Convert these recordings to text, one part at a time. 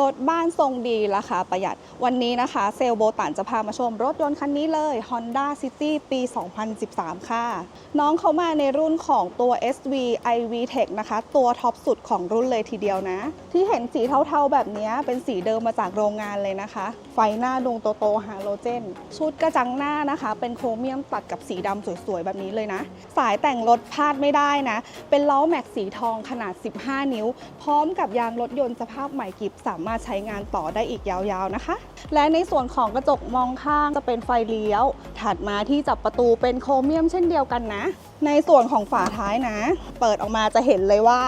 รถบ้านทรงดีราคาประหยัด วันนี้นะคะ เซลโบตันจะพามาชมรถยนต์คันนี้เลย Honda City ปี 2013 ค่ะ น้องเขามาในรุ่นของตัว SV iV Tech นะคะ ตัวท็อปสุดของรุ่นเลยทีเดียวนะ ที่เห็นสีเทาๆแบบนี้เป็นสีเดิมมาจากโรงงานเลยนะคะ ฟหน้าดวงโตๆฮาโลเจน ชุดกระจังหน้านะคะ เป็นโครเมียมตัดกับสีดำสวยๆ แบบนี้เลยนะ สายแต่งรถพลาดไม่ได้นะ เป็นล้อแม็กสีทองขนาด 15 นิ้ว พร้อมกับยางรถยนต์สภาพใหม่กิบสามารถใช้งานต่อได้อีกยาวๆนะคะ และในส่วนของกระจกมองข้างจะเป็นไฟเลี้ยว ถัดมาที่จับประตูเป็นโครเมียมเช่นเดียวกันนะ ในส่วนของฝาท้ายนะ เปิดออกมาจะเห็นเลยว่า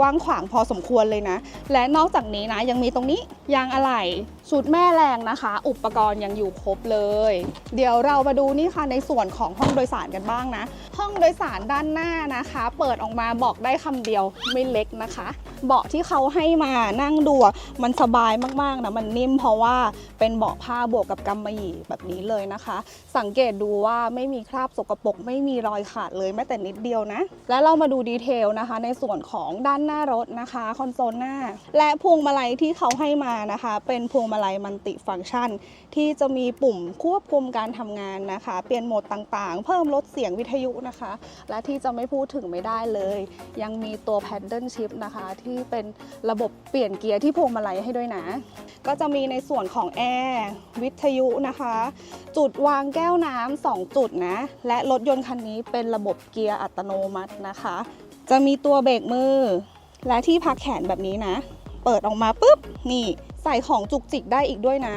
กว้างขวางพอสมควรเลยนะ และนอกจากนี้นะยังมีตรงนี้ยางอะไหล่ชุดแม่แรงนะคะ อุปกรณ์ยังอยู่ครบเลย เดี๋ยวเรามาดูนี่ค่ะในส่วนของห้องโดยสารกันบ้างนะ ห้องโดยสารด้านหน้านะคะ เปิดออกมาบอกได้คำเดียวไม่เล็กนะคะ เบาะที่เขาให้มานั่งดูมันสบายมากๆนะมันนิ่มเพราะว่าเป็นเบาะผ้าบวกกับกำมะหยี่แบบนี้เลยนะคะ สังเกตดูว่าไม่มีคราบสกปรกไม่มีรอยขาดเลยแม้แต่นิดเดียวนะ และเรามาดูดีเทลนะคะ ในส่วนของด้านหน้ารถนะคะคอนโซลหน้า และพวงมาลัยที่เขาให้มานะคะ เป็นพวงมาลัยมันติฟังก์ชัน ที่จะมีปุ่มควบคุมการทำงานนะคะ เปลี่ยนโหมดต่างๆ เพิ่มลดเสียงวิทยุนะคะ และที่จะไม่พูดถึงไม่ได้เลย ยังมีตัว paddle shift นะคะ ที่เป็นระบบเปลี่ยนเกียร์ที่พวงมาลัยให้ด้วยนะ ก็จะมีในส่วนของแอร์วิทยุนะคะ จุดวางแก้วน้ำสองจุดนะ และรถยนต์คันนี้เป็นระบบเกียร์อัตโนมัตินะคะ จะมีตัวเบรกมือ และที่พักแขนแบบนี้นะ เปิดออกมาปุ๊บนี่ ใส่ของจุกจิกได้อีกด้วยนะ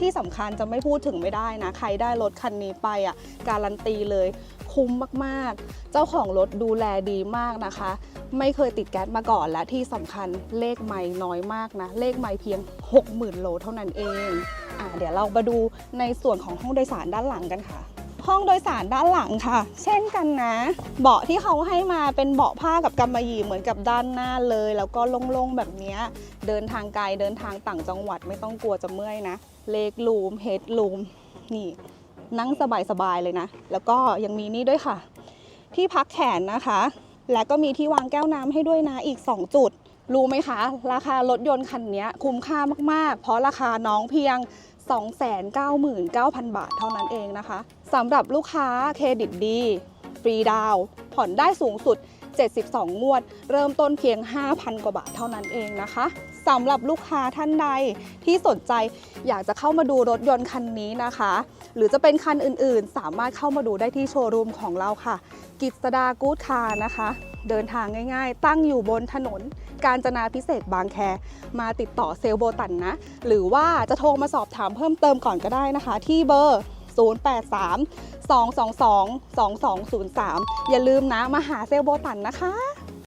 ที่สำคัญจะไม่พูดถึงไม่ได้นะ ใครได้รถคันนี้ไปอะการันตีเลยคุ้มมากๆ เจ้าของรถดูแลดีมากนะคะ ไม่เคยติดแก๊สมาก่อนและที่สำคัญเลขไม่น้อยมากนะ เลขไม่เพียง 60,000 โลเท่านั้นเองอะเดี๋ยวเรามาดูในส่วนของห้องโดยสารด้านหลังกันค่ะ ห้องโดยสารด้านหลังค่ะ เช่นกันนะ เบาะที่เขาให้มาเป็นเบาะผ้ากับกำมะหยี่เหมือนกับด้านหน้าเลย แล้วก็โล่งๆแบบนี้เดินทางไกลเดินทางต่างจังหวัดไม่ต้องกลัวจะเมื่อยนะเลกลูมเฮดลูมนี่นั่งสบายๆเลยนะ แล้วก็ยังมีนี่ด้วยค่ะ ที่พักแขนนะคะ และก็มีที่วางแก้วน้ำให้ด้วยนะอีก 2 จุด รู้ไหมคะ ราคารถยนต์คันนี้คุ้มค่ามากๆ เพราะราคาน้องเพียง 299,000 บาทเท่านั้นเองนะคะสำหรับลูกค้าเครดิตดี ฟรีดาวผ่อนได้สูงสุด 72 งวด เริ่มต้นเพียง 5,000 กว่าบาทเท่านั้นเองนะคะสำหรับลูกค้าท่านใดที่สนใจอยากจะเข้ามาดูรถยนต์คันนี้นะคะ หรือจะเป็นคันอื่นๆ สามารถเข้ามาดูได้ที่โชว์รูมของเราค่ะ กิษดากู๊ดคาร์นะคะ เดินทางง่ายๆ ตั้งอยู่บนถนน การจนาพิเศษบางแค มาติดต่อเซลโบตันนะ หรือว่าจะโทรมาสอบถามเพิ่มเติมก่อนก็ได้นะคะ ที่เบอร์ 083 222 2203 อย่าลืมนะมาหาเซลโบตันนะคะ